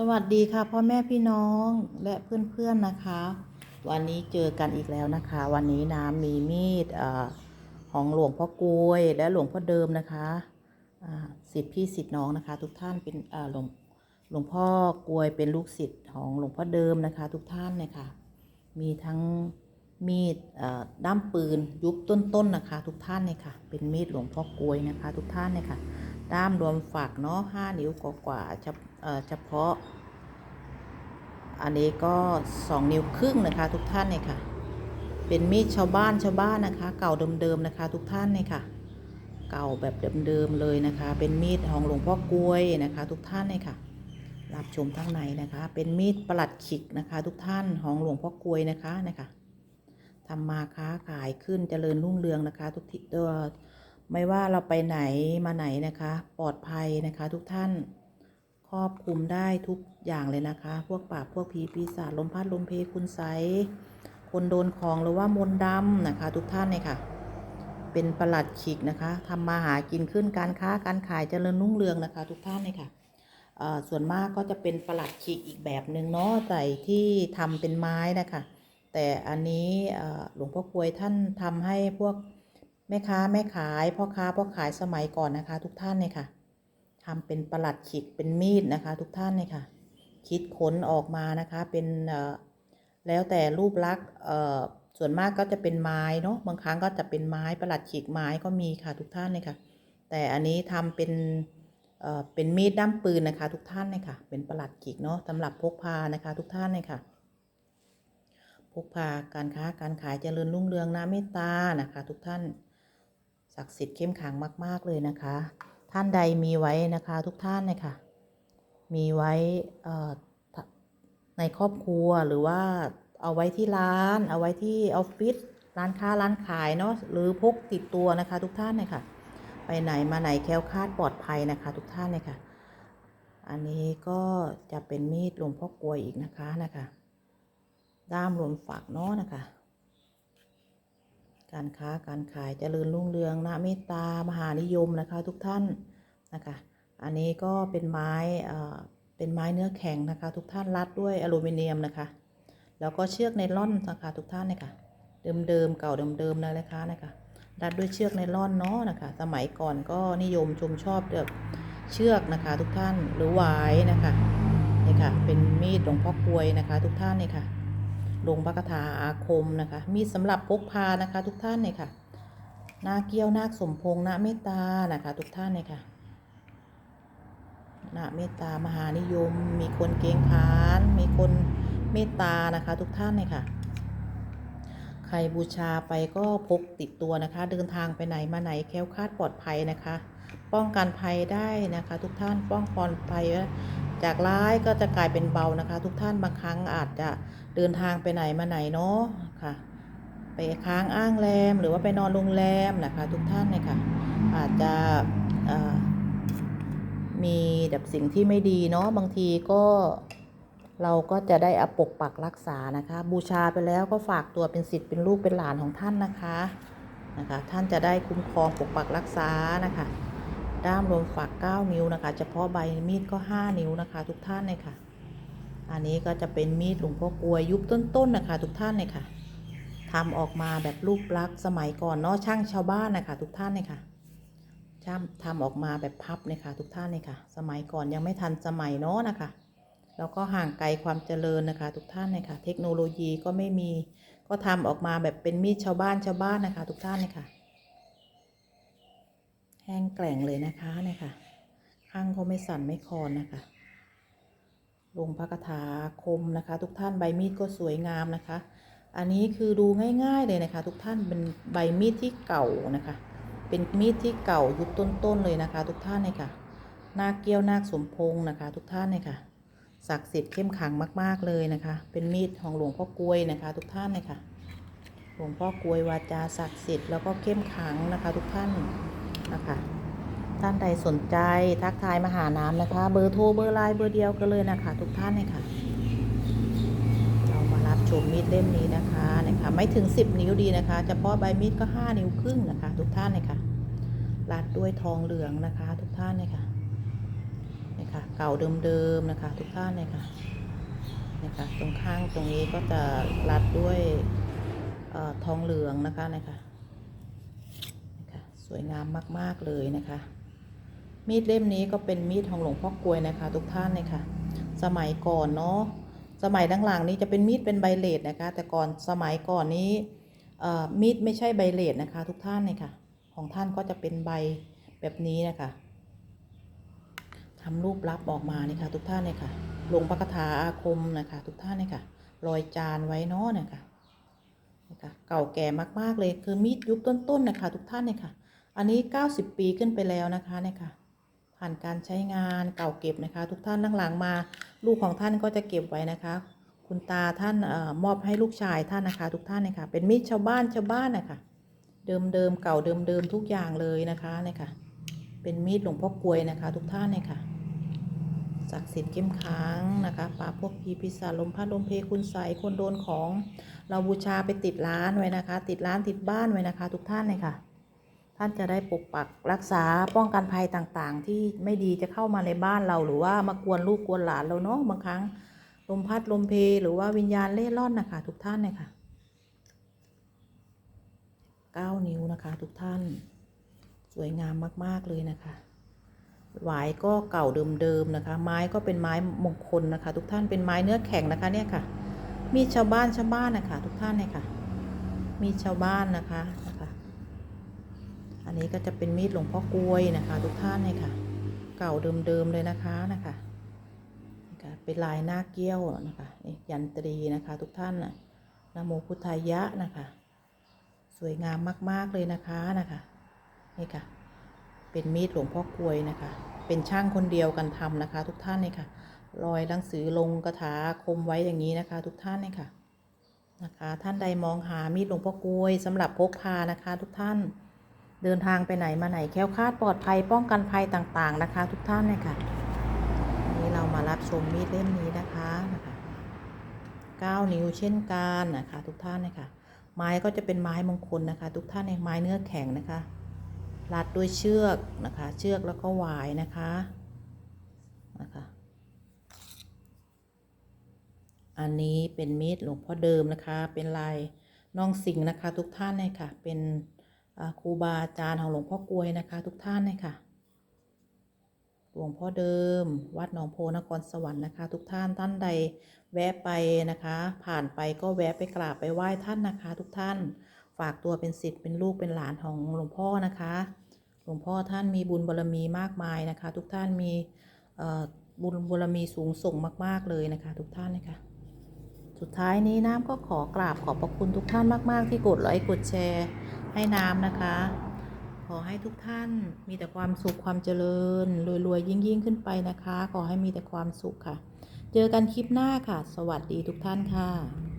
สวัสดีค่ะพ่อแม่พี่น้องและเพื่อนๆนะคะ วันนี้เจอกันอีกแล้วนะคะ วันนี้น้ำมีมีดอของหลวงพ่อกลวยและหลวงพ่อเดิมนะคะสิทธิพี่สิทธิน้องนะคะ ทุกท่านเป็นหลวงหลวงพ่อกลวยเป็นลูกศิษย์ของหลวงพ่อเดิมนะคะ ทุกท่านเนี่ยค่ะ มีทั้งมีดด้ามปืนยุคต้นๆนะคะ ทุกท่านเนี่ยค่ะ เป็นมีดหลวงพ่อกลวยนะคะ ทุกท่านเนี่ยค่ะ ด้ามรวมฝักเนาะห้านิ้วกว่าๆเฉพ เฉพาะ อันนี้ก็สองนิ้วครึ่งนะคะทุกท่านเนี่ยค่ะ เป็นมีดชาวบ้านชาวบ้านนะคะ เก่าเดิมๆนะคะ ทุกท่านเนี่ยค่ะ เก่าแบบเดิมๆเลยนะคะ เป็นมีดของหลวงพ่อกลวยนะคะ ทุกท่านเนี่ยค่ะ รับชมทั้งในนะคะ เป็นมีดประหลัดขิกนะคะ ทุกท่านของหลวงพ่อกลวยนะคะนะคะทำมาค้าขายขึ้นเจริญรุ่งเรืองนะคะ ทุกทิศตัวไม่ว่าเราไปไหนมาไหนนะคะ ปลอดภัยนะคะ ทุกท่าน ครอบคลุมได้ทุกอย่างเลยนะคะ พวกปราพวกผีปีศาจลมพัดลมเพคุณไสคนโดนของหรือว่ามนต์ดำนะคะ ทุกท่านเนี่ยค่ะ เป็นประหลัดขิกนะคะทำมาหากินขึ้นการค้าการขายเจริญรุ่งเรืองนะคะ ทุกท่านเนี่ยค่ะส่วนมากก็จะเป็นประหลัดขิกอีกแบบหนึ่งเนาะใส่ที่ทำเป็นไม้นะคะแต่อันนี้หลวงพ่อกลวยท่านทำให้พวกแม่ค้าแม่ขายพ่อค้าพ่อขายสมัยก่อนนะคะ ทุกท่านเนี่ยค่ะ ทำเป็นประหลัดขิกเป็นมีดนะคะ ทุกท่านเนี่ยค่ะ คิดค้นออกมานะคะเป็นแล้วแต่รูปลักษณ์ส่วนมากก็จะเป็นไม้เนาะบางครั้งก็จะเป็นไม้ประหลัดขิกไม้ก็มีค่ะทุกท่านเนี่ยค่ะ แต่อันนี้ทำเป็นเเป็นมีดด้ามปืนนะคะ ทุกท่านเนี่ยค่ะ เป็นประหลัดขิกเนาะสำหรับพกพานะคะ ทุกท่านเนี่ยค่ะ พกพาการค้าการขายเจริญรุ่งเรืองนะเมตตานะคะ ทุกท่านศักดิ์สิทธิ์เข้มขังมาก ๆเลยนะคะ ท่านใดมีไว้นะคะทุกท่านเลยค่ะ มีไว้ในครอบครัวหรือว่าเอาไว้ที่ร้าน เอาไว้ที่ออฟฟิศร้านค้าร้านขายเนาะหรือพกติดตัวนะคะ ทุกท่านเลยค่ะ ไปไหนมาไหนแคล้วคลาดปลอดภัยนะคะ ทุกท่านเลยค่ะ อันนี้ก็จะเป็นมีดหลวงพ่อกลวยอีกนะคะนะคะ ด้ามรวมฝักเนาะนะคะ การค้าการขายเจริญรุ่งเรืองนะเมตตามหานิยมนะคะทุกท่านนะคะ อันนี้ก็เป็นไม้เอ่อเป็นไม้เนื้อแข็งนะคะ ทุกท่านรัดด้วยอลูมิเนียมนะคะ แล้วก็เชือกไนล่อนนะคะทุกท่านนะคะเดิมๆเก่าเดิมๆเลยนะคะนะคะรัดด้วยเชือกไนล่อนเนาะนะคะ สมัยก่อนก็นิยมชมชอบเดือกเชือกนะคะ ทุกท่านหรือหวายนะคะนี่ค่ะเป็นมีดหลวงพ่อกลวยนะคะ ทุกท่านนี่ค่ะ ลงพระคาถาอาคมนะคะ มีสำหรับพกพานะคะทุกท่านเนี่ยค่ะ นาเกี้ยวนาคสมพงษ์นาเมตตานะคะทุกท่านเนี่ยค่ะนาเมตตามหานิยม มีคนเกงขาน มีคนเมตตานะคะทุกท่านเนี่ยค่ะ ใครบูชาไปก็พกติดตัวนะคะ เดินทางไปไหนมาไหนแค้วคาดปลอดภัยนะคะ ป้องกันภัยได้นะคะ ทุกท่านป้องกันภัย จากร้ายก็จะกลายเป็นเบานะคะ ทุกท่านบางครั้งอาจจะเดินทางไปไหนมาไหนเนาะค่ะ ไปค้างอ้างแรมหรือว่าไปนอนโรงแรมนะคะ ทุกท่านเนี่ยค่ะ อาจจะมีแบบสิ่งที่ไม่ดีเนาะบางทีก็เราก็จะได้อปกปักรักษานะคะ บูชาไปแล้วก็ฝากตัวเป็นสิทธิ์เป็นลูกเป็นหลานของท่านนะคะนะคะ ท่านจะได้คุ้มครองปกปักรักษานะคะ ด้ามรวมฝัก 9 นิ้วนะคะ เฉพาะใบมีดก็ 5 นิ้วนะคะ ทุกท่านเลยค่ะ อันนี้ก็จะเป็นมีดหลวงพ่อกลวยยุคต้นๆนะคะ ทุกท่านเลยค่ะทำออกมาแบบรูปลักษณ์สมัยก่อนเนาะช่างชาวบ้านนะคะ ทุกท่านเลยค่ะช่างทำออกมาแบบพับเลยค่ะทุกท่านเลยค่ะ สมัยก่อนยังไม่ทันสมัยเนาะนะคะ แล้วก็ห่างไกลความเจริญนะคะ ทุกท่านเลยค่ะ เทคโนโลยีก็ไม่มี ก็ทำออกมาแบบเป็นมีดชาวบ้านชาวบ้านนะคะ ทุกท่านเลยค่ะ แห้งแกร่งเลยนะคะเนี่ยค่ะ ข้างก็ไม่สั่นไม่คลอนนะคะลงพระคาถาคมนะคะ ทุกท่านใบมีดก็สวยงามนะคะ อันนี้คือดูง่าย ๆเลยนะคะ ทุกท่านเป็นใบมีดที่เก่านะคะ เป็นมีดที่เก่ายุคต้นๆเลยนะคะ ทุกท่านเลยค่ะนาคเกี้ยวนาคสมพงษ์นะคะ ทุกท่านเลยค่ะศักดิ์สิทธิ์เข้มขังมาก ๆเลยนะคะ เป็นมีดของหลวงพ่อกลวยนะคะ ทุกท่านเลยค่ะ หลวงพ่อกลวยวาจาศักดิ์สิทธิ์แล้วก็เข้มขังนะคะ ทุกท่าน นะคะ ท่านใดสนใจทักทายมาหาน้ำนะคะ เบอร์โทรเบอร์ไลน์เบอร์เดียวกันเลยนะคะ ทุกท่านเลยค่ะ เรามารับชมมีดเล่มนี้นะคะนะคะ ไม่ถึง 10 นิ้วดีนะคะเฉพาะใบมีดก็ 5 นิ้วครึ่งนะคะ ทุกท่านเลยค่ะรัดด้วยทองเหลืองนะคะ ทุกท่านเลยค่ะนี่ค่ะเก่าเดิมๆนะคะ ทุกท่านเลยค่ะนะคะตรงข้างตรงนี้ก็จะรัดด้วยออทองเหลืองนะคะนะคะนะคะ สวยงามมาก ๆ เลยนะคะ มีดเล่มนี้ก็เป็นมีดของหลวงพ่อกลวยนะคะ ทุกท่านเลยค่ะ สมัยก่อนเนาะสมัยดังหลังนี้จะเป็นมีดเป็นใบเลดนะคะ แต่ก่อนสมัยก่อนนี้มีดไม่ใช่ใบเลดนะคะ ทุกท่านเลยค่ะ ของท่านก็จะเป็นใบแบบนี้นะคะทำรูปลับออกมานี่ค่ะทุกท่านเลยค่ะลงประคาถาอาคมนะคะ ทุกท่านเลยค่ะรอยจานไว้เนาะนะคะนะคะเก่าแก่มากๆเลยคือมีดยุคต้นๆนะคะ ทุกท่านเลยค่ะ อันนี้ 90 ปีขึ้นไปแล้วนะคะเนี่ยค่ะ ผ่านการใช้งานเก่าเก็บนะคะ ทุกท่านหลังๆมา ลูกของท่านก็จะเก็บไว้นะคะ คุณตาท่านออมอบให้ลูกชายท่านนะคะ ทุกท่านเนะคะเป็นมีดชาวบ้านชาวบ้านนะคะเดิมเดิมเก่าเดิมเดิมทุกอย่างเลยนะคะเนี่ยค่ะ เป็นมีดหลวงพ่อกลวยนะคะ ทุกท่านเนี่ยค่ะศักดิ์สิทธิ์เข้มขังนะคะปราบพวกผีปีศาจลมพัดลมเพคุณใสคนโดนของ เราบูชาไปติดร้านไว้นะคะ ติดร้านติดบ้านไว้นะคะ ทุกท่านเลยค่ะ ท่านจะได้ปกปักรักษาป้องกันภัยต่างๆ ที่ไม่ดีจะเข้ามาในบ้านเราหรือว่ามากวนลูกกวนหลานเราเนาะบางครั้งลมพัดลมเพหรือว่าวิญญาณเล่ร่อนนะคะทุกท่านเลยค่ะเก้านิ้วนะคะ ทุกท่านสวยงามมากๆเลยนะคะหวายก็เก่าเดิมๆนะคะ ไม้ก็เป็นไม้มงคลนะคะ ทุกท่านเป็นไม้เนื้อแข็งนะคะเนี่ยค่ะ มีชาวบ้านชาวบ้านนะคะ ทุกท่านเลยค่ะ มีชาวบ้านนะคะ นี้ก็จะเป็นมีดหลวงพ่อกลวยนะคะ ทุกท่านเลยค่ะ เก่าเดิมๆเลยนะคะนะคะนะคะเป็นลายหน้าเกี้ยวนะคะนี่ยันตรีนะคะ ทุกท่านนะนโมพุทธายะนะคะ สวยงามมากๆเลยนะคะนะคะนี่ค่ะ เป็นมีดหลวงพ่อกลวยนะคะ เป็นช่างคนเดียวกันทำนะคะ ทุกท่านเลยค่ะรอยหนังสือลงกระถาคมไว้อย่างนี้นะคะ ทุกท่านเลยค่ะนะคะท่านใดมองหามีดหลวงพ่อกลวยสำหรับพกพานะคะ ทุกท่าน เดินทางไปไหนมาไหนแคล้วคลาดปลอดภัยป้องกันภัยต่างๆนะคะ ทุกท่านเลยค่ะนี้เรามารับชมมีดเล่มนี้นะคะนะคะ9นิ้วเช่นกันนะคะ ทุกท่านเลยค่ะไม้ก็จะเป็นไม้มงคลนะคะ ทุกท่านในไม้เนื้อแข็งนะคะรัดด้วยเชือกนะคะ เชือกแล้วก็หวายนะคะนะคะ อันนี้เป็นมีดหลวงพ่อเดิมนะคะ เป็นลายน้องสิงนะคะ ทุกท่านเลยค่ะเป็น ครูบาอาจารย์ของหลวงพ่อกลวยนะคะ ทุกท่านเลยค่ะ หลวงพ่อเดิม วัดหนองโพนครสวรรค์นะคะ ทุกท่านท่านใดแวะไปนะคะ ผ่านไปก็แวะไปกราบไปไหว้ท่านนะคะ ทุกท่านฝากตัวเป็นศิษย์เป็นลูกเป็นหลานของหลวงพ่อนะคะ หลวงพ่อท่านมีบุญบารมีมากมายนะคะ ทุกท่านมีบุญบารมีสูงส่งมาก ๆ เลยนะคะ ทุกท่านนะคะสุดท้ายนี้น้ำก็ขอกราบขอบพระคุณทุกท่านมาก ๆ ที่กดไลค์กดแชร์ ให้น้ำนะคะ ขอให้ทุกท่านมีแต่ความสุขความเจริญรวยๆยิ่งๆขึ้นไปนะคะ ขอให้มีแต่ความสุขค่ะ เจอกันคลิปหน้าค่ะ สวัสดีทุกท่านค่ะ